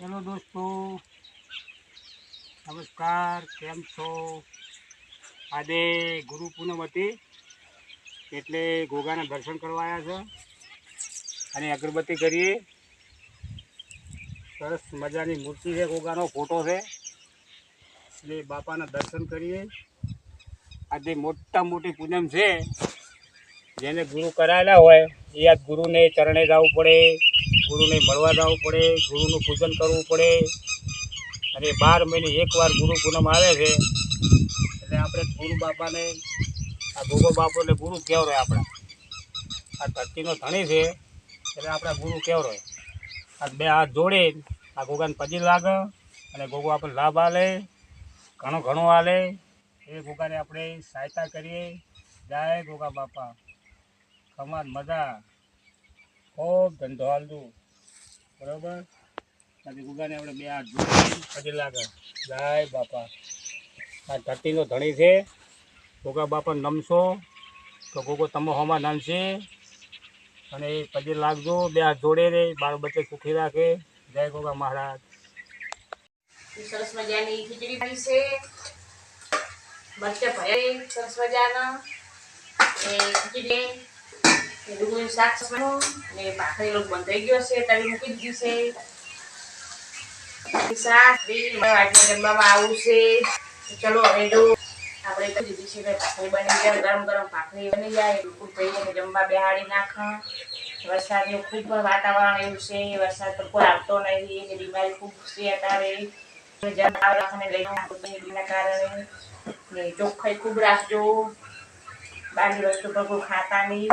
Hello દોસ્તો, નમસ્કાર, કેમ છો? આજે ગુરુ પૂનમ હતી, એટલે ગોગાના દર્શન કરવા આવ્યા છે. અને અગરબત્તી કરીએ. સરસ મજાની મૂર્તિ છે ગોગાનો ફોટો છે. એટલે બાપાના દર્શન કરીએ. આજે મોટા મોટી પૂનમ છે, જેને ગુરુ કરાયેલા હોય, એ આ ગુરુને ચરણે જવું પડે. ગુરુને મળવા જવું પડે, ગુરુનું પૂજન કરવું પડે. અને બાર મહિને એકવાર ગુરુ પૂનમ આવે છે, એટલે આપણે ગુરુ બાપાને, આ ગોગો બાપો એટલે ગુરુ રહે આપણા. આ ધરતીનો ધણી છે, એટલે આપણા ગુરુ કેવરો આ બે હાથ જોડે, આ ગોગાને પજી લાગે, અને ગોગો આપણને લાભ આલે, ઘણો ઘણો આલે. એ ગોગાને આપણે સહાયતા કરીએ. જય ગોગા બાપા. કમાન મજા. ખૂબ ધંધો હાલતું બરોબર? પછી ગુગાને આપણે બે હાથ જોઈ પછી લાગે. જાય બાપા. આ ધરતીનો ધણી છે. ગોગા બાપા નમશો. તો ગોગો તમો હોમાં નામશે અને પછી લાગજો. બે હાથ જોડે રે. બાળ બચ્ચે સુખી રાખે. જય ગોગા મહારાજ. સરસ મજાની ખીચડી બની છે. બચ્ચે ભર્યા સરસ મજાના. ડુંગળીનું શાક બનાવ્યું અને ભાખરી લોટ બંધાઈ ગયો છે તવી મૂકી દીધી છે. શાક બી વાટમાં જમવામાં આવું છે. ચલો હવે જો આપણે કરી દીધી છે ભાખરી બની જાય ગરમ ગરમ ભાખરી બની જાય, બિલકુલ થઈને જમવા બેહાડી નાખ વરસાદનું ખૂબ વાતાવરણ એવું છે, વરસાદ તો કોઈ આવતો નથી એટલે બીમારી ખૂબ છે અત્યારે. જમવાને લઈને કારણે. ચોખ્ખાઈ ખૂબ રાખજો. બાકી વસ્તુ પર કોઈ ખાતા નહીં.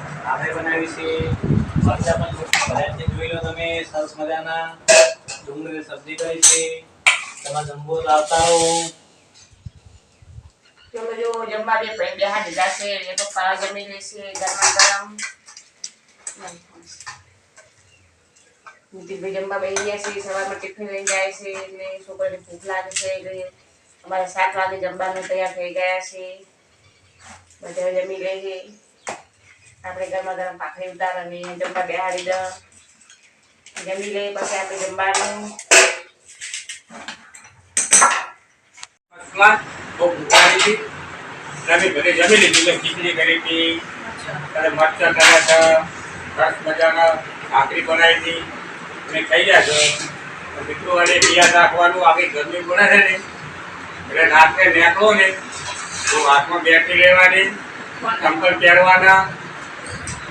આપણે બનાવી છે મરચા પણ જોઈ લો તમે, સરસ મજાના. ડુંગળી સબ્જી કરી છે. તમારે જમવો લાવતા હો. ચલો જો જમવા બે ભાઈ બે હાથ છે એ તો પા જમી લેશે ગરમ ગરમ. ગયા છે, સવારમાં ટિફિન લઈને જાય છે, એટલે છોકરાને અમારે સાત વાગે જમવાનું તૈયાર થઈ ગયા છે. બધા જમી લઈએ આપણે ગરમા ગરમ ભાખરી ઉતાર જમવા બેહાડી દઉં જમી લઈએ પછી આપણે જમવાનું. જમી ભાખરી બનાવી અને ખાઈ ગયા છો? મિત્રો અને યાદ રાખવાનું આપણી ગરમી પડે ને. એટલે રાત્રે નીકળો ને, તો હાથમાં બેટરી લેવાની ચંપલ પહેરવાના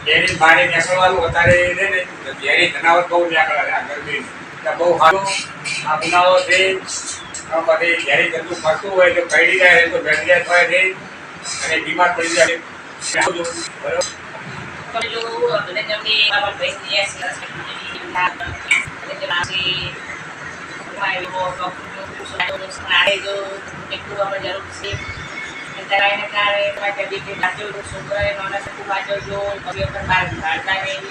ઘેરી બારે નીકળવાનું અત્યારે રહે ને ઘેરી જનાવર બહુ નીકળે આ ગરમી બહુ સારું આ ઉનાળો છે બધી ઘેરી જંતુ ફરતું હોય તો પડી જાય તો ગંડિયા થાય છે અને બીમાર પડી જાય બરોબર કારણે તમારે કદી કે વાંચો છોકરાએ નાના શકું વાંચો કવિઓ પર બહાર કાઢતા નહીં.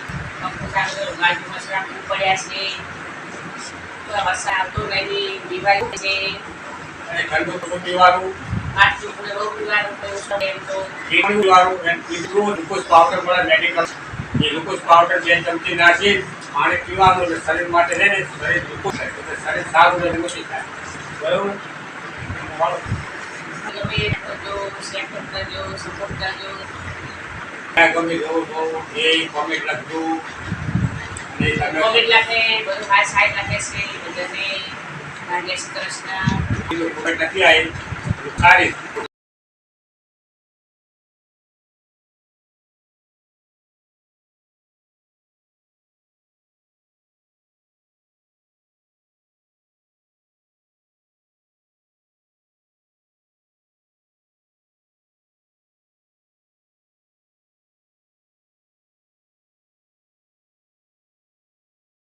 કપડું સારું બાજુ મસરા પડ્યા છે. વરસાદ આવતો નહીં દિવાળી છે. અને ઠંડુ થોડું પીવાનું આટલું પૂરે બહુ પીવાનું તો એવું એમ તો. પીવાનું પીવાનું અને પીધું ગ્લુકોઝ પાવડર મળે મેડિકલ એ ગ્લુકોઝ પાવડર બે ચમચી નાખી પાણી પીવાનું એટલે શરીર માટે રહે ને શરીર ગ્લુકોઝ થાય. એટલે શરીર સારું રહે થાય. બરોબર? ગમે એ કોમેન્ટ લખજો લાગે બધું હાય સાઈડ લાગે છે બધાને ભાગ્ય કૃષ્ણ કોમેન્ટ નથી આવી